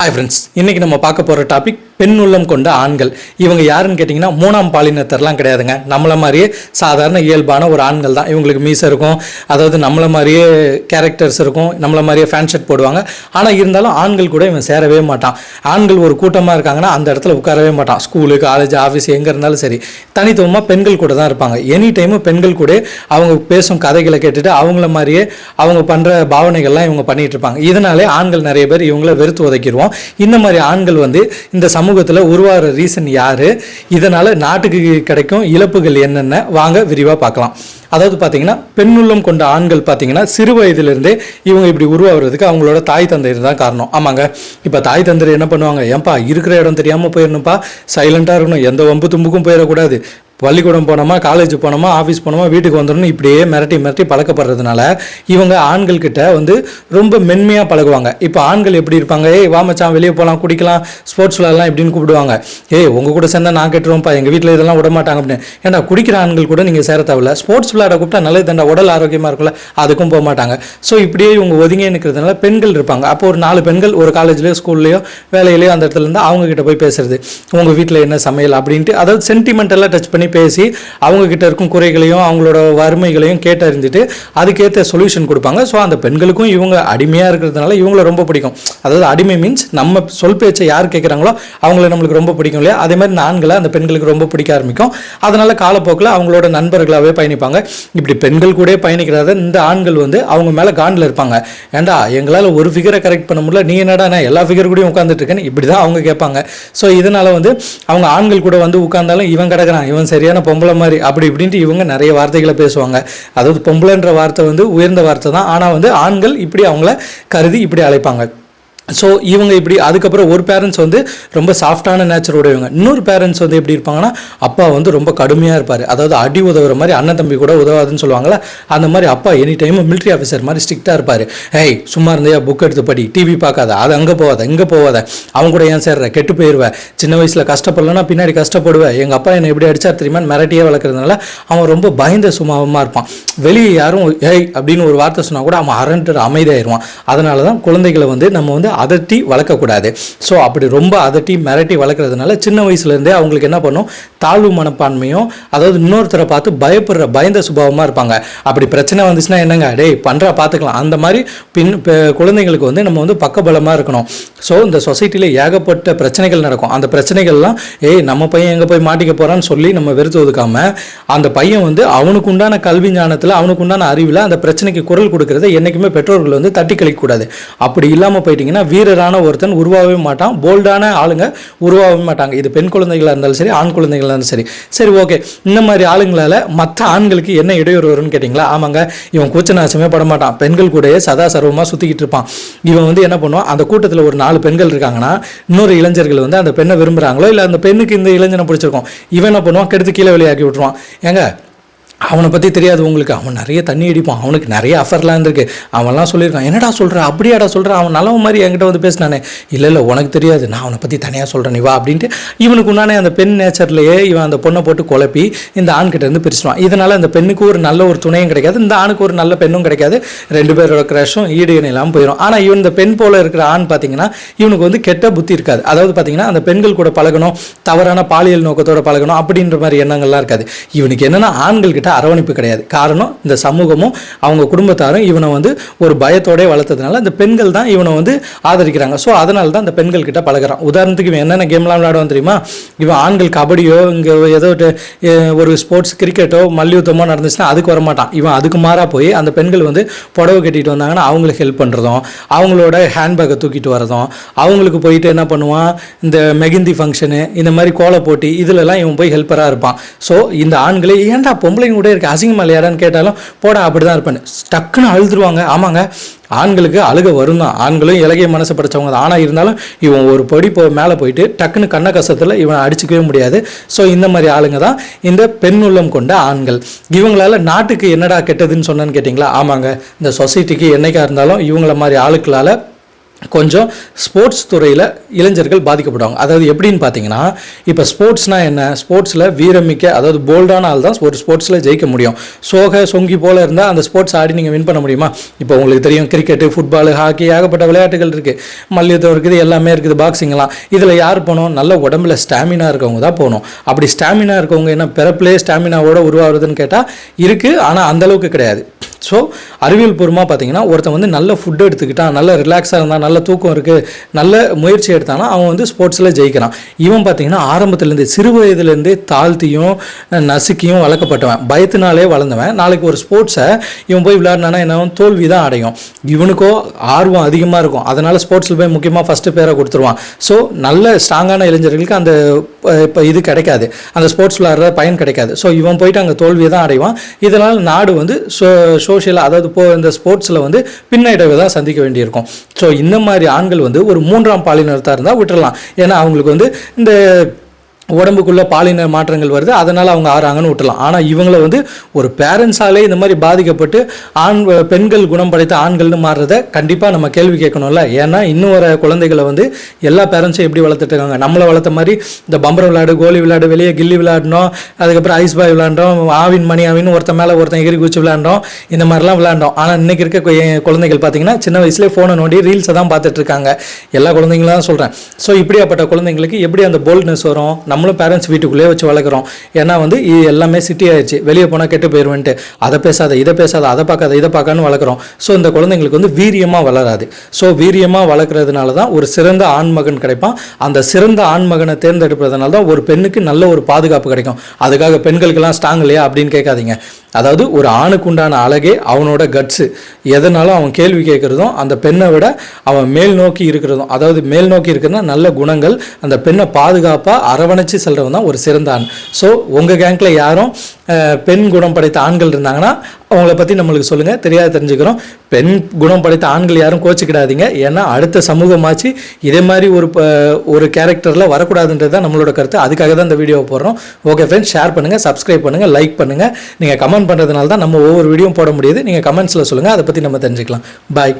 Hi friends இன்றைக்கி நம்ம பார்க்க போகிற டாபிக் பெண் உள்ளம் கொண்ட ஆண்கள். இவங்க யாருன்னு கேட்டிங்கன்னா மூணாம் பாலினத்தர்லாம் கிடையாதுங்க. நம்மள மாதிரியே சாதாரண இயல்பான ஒரு ஆண்கள் தான். இவங்களுக்கு மீசை இருக்கும். அதாவது நம்மள மாதிரியே கேரக்டர்ஸ் இருக்கும். நம்மள மாதிரியே ஃபேன் ஷர்ட் போடுவாங்க. ஆனால் இருந்தாலும் ஆண்கள் கூட இவன் சேரவே மாட்டான். ஆண்கள் ஒரு கூட்டமாக இருக்காங்கன்னா அந்த இடத்துல உட்காரவே மாட்டான். ஸ்கூலு காலேஜ் ஆஃபீஸ் எங்கே இருந்தாலும் சரி. தனித்துவமாக பெண்கள் கூட தான் இருப்பாங்க. எனி டைமும் பெண்கள் கூட அவங்க பேசும் கதைகளை கேட்டுட்டு அவங்கள மாதிரியே அவங்க பண்ணுற பாவனைகள்லாம் இவங்க பண்ணிகிட்டு இருப்பாங்க. இதனாலே ஆண்கள் நிறைய பேர் இவங்கள வெறுத்து உதைக்கிடுவோம் இந்த மாதிரி ஆண்கள் வந்து இந்த சமூகத்தில் உருவாகிற ரீசன் யார்? இதனால் நாட்டுக்கு கிடைக்கும் இழப்புகள் என்னென்ன? வாங்க விரிவாக பார்க்கலாம். அதாவது பார்த்தீங்கன்னா பெண்ணுள்ளம் கொண்ட ஆண்கள் பார்த்தீங்கன்னா சிறு வயதிலிருந்தே இவங்க இப்படி உருவாகிறதுக்கு அவங்களோட தாய் தந்தையர் தான் காரணம். ஆமாங்க. இப்போ தாய் தந்தையர் என்ன பண்ணுவாங்க? ஏன்பா இருக்கிற இடம் தெரியாமல் போயிடணும்ப்பா சைலண்ட்டாக இருக்கணும். எந்த வம்பு தும்புக்கும் போயிடக்கூடாது. பள்ளிக்கூடம் போனோமா காலேஜ் போனோமா ஆஃபீஸ் போனோமா வீட்டுக்கு வந்துடணும் இப்படியே மிரட்டி மிரட்டி பழக்கப்படுறதுனால இவங்க ஆண்கள் கிட்ட வந்து ரொம்ப மென்மையாக பழகுவாங்க. இப்போ ஆண்கள் எப்படி இருப்பாங்க? ஏய் வா மச்சான் வெளியே போகலாம் குடிக்கலாம் ஸ்போர்ட்ஸ் விளாட்லாம் இப்படின்னு கூப்பிடுவாங்க. ஏய் உங்கள் கூட சேர்ந்தா நான் கெட்டுருவோம்ப்பா எங்கள் வீட்டில் இதெல்லாம் விட மாட்டாங்க அப்படின்னு. ஏன்னா குடிக்கிற ஆண்கள் கூட நீங்கள் சேர தேவையில்ல. ஸ்போர்ட்ஸ் விளையாட கூப்பிட்டா நல்லது தண்டா உடல் ஆரோக்கியமாக இருக்கும்ல அதுக்கும் போக மாட்டாங்க. ஸோ இப்படியே இவங்க ஒதுங்கி நிற்கிறதுனால பெண்கள் இருப்பாங்க. அப்போ ஒரு நாலு பெண்கள் ஒரு காலேஜ்லேயோ ஸ்கூல்லையோ வேலையிலையோ அந்த இடத்துல இருந்து அவங்க கிட்ட போய் பேசுறது. உங்கள் வீட்டில் என்ன சமையல் அப்படின்ட்டு அதாவது சென்டிமெண்டெல்லாம் டச் பண்ணி பேசி அவங்க கிட்ட இருக்கும் குறைகளையும் அவங்களோட வறுமைகளையும் கேட்டறிஞ்சிட்டு அதுக்கேற்ற சொல்யூஷன் கொடுப்பாங்க. ஸோ அந்த பெண்களுக்கும் இவங்க அடிமையாக இருக்கிறதுனால இவங்கள ரொம்ப பிடிக்கும். அதாவது அடிமை மீன்ஸ் நம்ம சொல் பேச்சை யார் கேட்குறாங்களோ அவங்கள நம்மளுக்கு ரொம்ப பிடிக்கும் இல்லையா? அதே மாதிரி இந்த ஆண்களை அந்த பெண்களுக்கு ரொம்ப பிடிக்க ஆரம்பிக்கும். அதனால் காலப்போக்கில் அவங்களோட நண்பர்களாகவே பயணிப்பாங்க. இப்படி பெண்கள் கூட பயணிக்கிறத இந்த ஆண்கள் வந்து அவங்க மேலே காண்டில் இருப்பாங்க. ஏண்டா எங்களால் ஒரு ஃபிகரை கரெக்ட் பண்ண முடியல. நீ என்னடா நான் எல்லா ஃபிகர் கூடயும் உட்காந்துட்டு இருக்கேன்னு இப்படி தான் அவங்க கேட்பாங்க. ஸோ இதனால வந்து அவங்க ஆண்கள் கூட வந்து உட்கார்ந்தாலும் இவன் கிடக்கிறான் இவன் சரியான பொம்பளை மாதிரி அப்படி இப்படின்ட்டு இவங்க நிறைய வார்த்தைகளை பேசுவாங்க. அதாவது பொம்பளைன்ற வார்த்தை வந்து உயர்ந்த வார்த்தை தான். ஆனால் வந்து ஆண்கள் இப்படி அவங்கள கருதி இப்படி அழைப்பாங்க. ஸோ இவங்க இப்படி அதுக்கப்புறம் ஒரு பேரண்ட்ஸ் வந்து ரொம்ப சாஃப்டான நேச்சர் உடையவங்க இன்னொரு பேரண்ட்ஸ் வந்து எப்படி இருப்பாங்கன்னா அப்பா வந்து ரொம்ப கடுமையாக இருப்பார். அதாவது அடி உதவுற மாதிரி அண்ணன் தம்பி கூட உதவாதுன்னு சொல்லுவாங்களா அந்த மாதிரி அப்பா எனி டைம் மிலிட்ரி ஆஃபீஸர் மாதிரி ஸ்ட்ரிக்டாக இருப்பார். ஹேய் சும்மா இருந்தையா? புக் எடுத்து படி. டிவி பார்க்காத. அது அங்கே போகாத. இங்கே போகாத. அவன் கூட ஏன் சேர்ற? கெட்டு போயிடுவேன் சின்ன வயசில் கஷ்டப்படலன்னா பின்னாடி கஷ்டப்படுவேன் எங்கள் அப்பா என்னை எப்படி அடிச்சா தெரியுமா? மிரட்டியே வளர்க்குறதுனால அவன் ரொம்ப பயந்த சுமாவமாக இருப்பான். வெளியே யாரும் ஏய் அப்படின்னு ஒரு வார்த்தை சொன்னால் கூட அவன் அரண்டு அமைதியாயிருவான். அதனால தான் குழந்தைகளை வந்து நம்ம வந்து அதட்டி வளர்க்கக்கூடாது. ஸோ அப்படி ரொம்ப அதட்டி மிரட்டி வளர்க்குறதுனால சின்ன வயசுலேருந்தே அவங்களுக்கு என்ன பண்ணும்? தாழ்வு மனப்பான்மையும் அதாவது இன்னொருத்தரை பார்த்து பயப்படுற பயந்த சுபாவமாக இருப்பாங்க. அப்படி பிரச்சனை வந்துச்சுன்னா என்னங்க? டேய் பண்ணுறா பார்த்துக்கலாம் அந்த மாதிரி பின் குழந்தைங்களுக்கு வந்து நம்ம வந்து பக்கபலமாக இருக்கணும். ஸோ இந்த சொசைட்டியில் ஏகப்பட்ட பிரச்சனைகள் நடக்கும். அந்த பிரச்சனைகள்லாம் ஏய் நம்ம பையன் எங்கே போய் மாட்டிக்க போகிறான்னு சொல்லி நம்ம வெறுத்து ஒதுக்காமல் அந்த பையன் வந்து அவனுக்கு உண்டான கல்வி ஞானத்தில் அவனுக்கு உண்டான அறிவில் அந்த பிரச்சனைக்கு குரல் கொடுக்கறத என்றைக்குமே பெற்றோர்கள் வந்து தட்டி கழிக்கக்கூடாது. அப்படி இல்லாமல் போயிட்டீங்கன்னா வீரரான ஒருத்தன் உருவாகவே மாட்டான். போல்டான ஆளுங்க உருவாகவே மாட்டாங்க. இது பெண் குழந்தைகளாக இருந்தாலும் சரி ஆண் குழந்தைகளாக இருந்தாலும் சரி. சரி ஓகே இந்த மாதிரி ஆளுங்களால் மற்ற ஆண்களுக்கு என்ன இடையூறு வரும்னு கேட்டிங்களா? ஆமாங்க. இவன் கூச்ச நாசமே பட மாட்டான். பெண்கள் கூடயே சதா சர்வமாக சுற்றிக்கிட்டு இருப்பான். இவன் வந்து என்ன பண்ணுவான்? அந்த கூட்டத்தில் ஒரு நாலு பெண்கள் இருக்காங்கன்னா இன்னொரு இளைஞர்கள் வந்து அந்த பெண்ணை விரும்புகிறாங்களோ இல்லை அந்த பெண்ணுக்கு இந்த இளைஞனை பிடிச்சிருக்கும் இவன் என்ன பண்ணுவான்? கெடுத்து கீழே வெளியாக்கி விட்டுருவான். ஏங்க அவனை பற்றி தெரியாது உங்களுக்கு. அவன் நிறைய தண்ணி அடிப்பான். அவனுக்கு நிறைய அஃபர்லாம் இருந்திருக்கு. அவன்லாம் சொல்லியிருக்கான். என்னடா சொல்கிறேன் அப்படியாடா சொல்கிறேன் அவன் நல்ல மாதிரி என்கிட்ட வந்து பேசினானே. இல்லை இல்லை உனக்கு தெரியாது. நான் அவனை பற்றி தனியாக சொல்கிறேன் நீ வா அப்படின்ட்டு இவனுக்கு உண்டானே அந்த பெண் நேச்சர்லேயே இவன் அந்த பொண்ணை போட்டு குழப்பி இந்த ஆண்கிட்ட இருந்து பிரிச்சுவான் இதனால் அந்த பெண்ணுக்கு ஒரு நல்ல ஒரு துணையும் கிடைக்காது. இந்த ஆணுக்கு ஒரு நல்ல பெண்ணும் கிடைக்காது. ரெண்டு பேரோட க்ரஷும் ஈடு இணை இல்லாமல் போயிடும் ஆனால் இவன் இந்த பெண் போல இருக்கிற ஆண் பார்த்தீங்கன்னா இவனுக்கு வந்து கெட்ட புத்தி இருக்காது. அதாவது பார்த்தீங்கன்னா அந்த பெண்கள் கூட பழகணும். தவறான பாலியல் நோக்கத்தோட பழகணும். அப்படின்ற மாதிரி எண்ணங்கள்லாம் இருக்காது. இவனுக்கு என்னென்னா ஆண்கள் கிட்ட அரவணைப்பு கிடையாது. காரணம் இந்த சமூகமும் அவங்க குடும்பத்தாரும் இவனை வந்து ஒரு பயத்தோட வளர்த்ததுனால இந்த பெண்கள் தான் இவனை வந்து ஆதரிக்கிறாங்க. ஸோ அதனால தான் இந்த பெண்கள் கிட்ட பழகுறான். உதாரணத்துக்கு இவன் என்னென்ன கேம்லாம் விளையாடுவான் தெரியுமா? இவன் ஆண்கள் கபடியோ இங்கே ஏதோ ஒரு, ஒரு ஸ்போர்ட்ஸ் கிரிக்கெட்டோ மல்யுத்தமோ நடந்துச்சுன்னா அதுக்கு வரமாட்டான். இவன் அதுக்கு மாறாக போய் அந்த பெண்கள் வந்து புடவை கட்டிட்டு வந்தாங்கன்னா அவங்களுக்கு ஹெல்ப் பண்ணுறதும் அவங்களோட ஹேண்ட்பேக்கை தூக்கிட்டு வரதும் அவங்களுக்கு போயிட்டு என்ன பண்ணுவான்? இந்த மெகிந்தி ஃபங்க்ஷனு இந்த மாதிரி கோலை போட்டி இதுலலாம் இவன் போய் ஹெல்ப்பராக இருப்பான். ஸோ இந்த ஆண்களே ஏன்டா பொம்பளைங்க கூட இருக்க. அசிங்கமா இல்லையாடான்னு கேட்டாலும் போடா அப்படி தான் இருப்பேன். டக்குன்னு அழுதுருவாங்க. ஆமாங்க. ஆண்களுக்கு அழுக வரும் தான் ஆண்களும் இலகிய மனசு படைச்சவங்க தான். ஆனால் இருந்தாலும் இவன் ஒரு படி போ மேலே போயிட்டு டக்குன்னு கண்ண கசத்தில் இவனை அடிச்சுக்கவே முடியாது. ஸோ இந்த மாதிரி ஆளுங்க தான் இந்த பெண் உள்ளம் கொண்ட ஆண்கள். இவங்களால நாட்டுக்கு என்னடா கெட்டதுன்னு சொன்னேன்னு கேட்டிங்களா? ஆமாங்க. இந்த சொசைட்டிக்கு என்னைக்கா இருந்தாலும் இவங்கள மாதிரி ஆளுக்களால் கொஞ்சம் ஸ்போர்ட்ஸ் துறையில் இளைஞர்கள் பாதிக்கப்படுவாங்க. அதாவது எப்படின்னு பார்த்தீங்கன்னா இப்போ ஸ்போர்ட்ஸ்னால் என்ன? ஸ்போர்ட்ஸில் வீரமிக்க அதாவது போல்டான ஆள் தான் ஒரு ஸ்போர்ட்ஸில் ஜெயிக்க முடியும். சோக சொங்கி போல் இருந்தால் அந்த ஸ்போர்ட்ஸ் ஆடி நீங்கள் வின் பண்ண முடியுமா? இப்போ உங்களுக்கு தெரியும் கிரிக்கெட்டு ஃபுட்பால் ஹாக்கி ஏகப்பட்ட விளையாட்டுகள் இருக்குது மல்யுத்தம் இருக்குது எல்லாமே இருக்குது பாக்ஸிங்லாம் இதில் யார் போனோம் நல்ல உடம்புல ஸ்டாமினா இருக்கவங்க தான் போகணும். அப்படி ஸ்டாமினா இருக்கவங்க என்ன பிறப்பிலே ஸ்டாமினாவோட உருவாகுதுன்னு கேட்டால் இருக்குது ஆனால் அந்தளவுக்கு கிடையாது. ஸோ அறிவியல் பூர்வமாக பார்த்தீங்கன்னா ஒருத்தன் வந்து நல்ல ஃபுட்டு எடுத்துக்கிட்டான் நல்ல ரிலாக்ஸாக இருந்தால் நல்ல தூக்கம் இருக்குது நல்ல முயற்சி எடுத்தானா அவன் வந்து ஸ்போர்ட்ஸில் ஜெயிக்கிறான். இவன் பார்த்தீங்கன்னா ஆரம்பத்துலேருந்து சிறு வயதுலேருந்தே தாழ்த்தியும் நசுக்கியும் வளர்க்கப்பட்டவன். பயத்தினாலே வளர்ந்தவன். நாளைக்கு ஒரு ஸ்போர்ட்ஸை இவன் போய் விளையாடினானா என்ன தோல்வி தான் அடையும். இவனுக்கோ ஆர்வம் அதிகமாக இருக்கும். அதனால் ஸ்போர்ட்ஸில் போய் முக்கியமாக ஃபஸ்ட்டு பேரை கொடுத்துருவான். ஸோ நல்ல ஸ்ட்ராங்கான இளைஞர்களுக்கு அந்த இப்போ இது கிடைக்காது. அந்த ஸ்போர்ட்ஸ் விளையாடுற பயன் கிடைக்காது. ஸோ இவன் போயிட்டு அங்கே தோல்வியை தான் அடைவான். இதனால் நாடு வந்து சோஷியலாக அதாவது இப்போ இந்த ஸ்போர்ட்ஸில் வந்து பின்னடைவை தான் சந்திக்க வேண்டியிருக்கும். ஸோ இந்த மாதிரி ஆண்கள் வந்து ஒரு மூன்றாம் பாலினர்த்தாக இருந்தால் விட்டுறலாம். ஏன்னா அவங்களுக்கு வந்து இந்த உடம்புக்குள்ள பாலின மாற்றங்கள் வருது. அதனால் அவங்க ஆறாங்கன்னு விட்டுலாம் ஆனால் இவங்கள வந்து ஒரு பேரண்ட்ஸாலே இந்த மாதிரி பாதிக்கப்பட்டு ஆண் பெண்கள் குணம் படைத்த ஆண்கள்னு மாறுறத கண்டிப்பாக நம்ம கேள்வி கேட்கணும்ல. ஏன்னா இன்னும் வர குழந்தைகளை வந்து எல்லா பேரண்ட்ஸும் எப்படி வளர்த்துட்டு இருக்காங்க நம்மளை வளர்த்த மாதிரி இந்த பம்பரம் விளையாடு கோலி விளையாடு வெளியே கில்லி விளையாடணும். அதுக்கப்புறம் ஐஸ் பாய் விளையாண்டோம் ஆவின் மணி ஆவின் ஒருத்தன் மேலே ஒருத்தன் எகிரி குச்சி விளையாண்டோம் இந்த மாதிரிலாம் விளையாண்டோம் ஆனால் இன்றைக்கி இருக்க குழந்தைகள் பார்த்தீங்கன்னா சின்ன வயசுலேயே ஃபோனை நோண்டி ரீல்ஸை தான் பார்த்துட்டு இருக்காங்க. எல்லா குழந்தைங்களும் தான் சொல்கிறேன் ஸோ இப்படியாப்பட்ட குழந்தைங்களுக்கு எப்படி அந்த போல்ட்னஸ் வரும்? நம்ம நம்மளும் பேரண்ட்ஸ் வீட்டுக்குள்ளேயே வச்சு வளர்க்குறோம். ஏன்னா வந்து இது எல்லாமே சிட்டி ஆயிடுச்சு. வெளியே போனால் கெட்டு போயிடுவேன்ட்டு அதை பேசாத இதை பேசாத அதை பார்க்காத இதை பார்க்கான்னு வளர்க்குறோம். ஸோ இந்த குழந்தைங்களுக்கு வந்து வீரியமாக வளராது. ஸோ வீரியமாக வளர்க்குறதுனால தான் ஒரு சிறந்த ஆண்மகன் கிடைப்பான். அந்த சிறந்த ஆண்மகனை தேர்ந்தெடுப்பதனால தான் ஒரு பெண்ணுக்கு நல்ல ஒரு பாதுகாப்பு கிடைக்கும். அதுக்காக பெண்களுக்கெல்லாம் ஸ்ட்ராங் இல்லையா அப்படின்னு கேட்காதீங்க. அதாவது ஒரு ஆணுக்கு உண்டான அழகே அவனோட கட்ஸு எதனாலும் அவன் கேள்வி கேட்குறதும் அந்த பெண்ணை விட அவன் மேல் நோக்கி இருக்கிறதும் அதாவது மேல் நோக்கி இருக்கிறதுனா நல்ல குணங்கள் அந்த பெண்ணை பாதுகாப்பாக அரவணைச்சு செல்றவன் தான் ஒரு சிறந்த ஆண் ஸோ உங்கள் கேங்கில் யாரும் பெண் குணம் படைத்த ஆண்கள் இருந்தாங்கன்னா அவங்கள பற்றி நம்மளுக்கு சொல்லுங்கள் தெரியாத தெரிஞ்சுக்கிறோம். பெண் குணம் படைத்த ஆண்கள் யாரும் கோச்சிக்கிடாதீங்க. ஏன்னா அடுத்த சமூகமாச்சு இதே மாதிரி ஒரு ஒரு கேரக்டரில் வரக்கூடாதுன்றது தான் நம்மளோட கருத்து. அதுக்காக தான் இந்த வீடியோ போடுறோம். ஓகே ஃப்ரெண்ட்ஸ் ஷேர் பண்ணுங்கள் சப்ஸ்கிரைப் பண்ணுங்கள் லைக் பண்ணுங்கள் நீங்கள் கமெண்ட் பண்ணுறதுனால தான் நம்ம ஒவ்வொரு வீடியோ போட முடியுது. நீங்கள் கமெண்ட்ஸில் சொல்லுங்கள் அதை பற்றி நம்ம தெரிஞ்சுக்கலாம். பாய்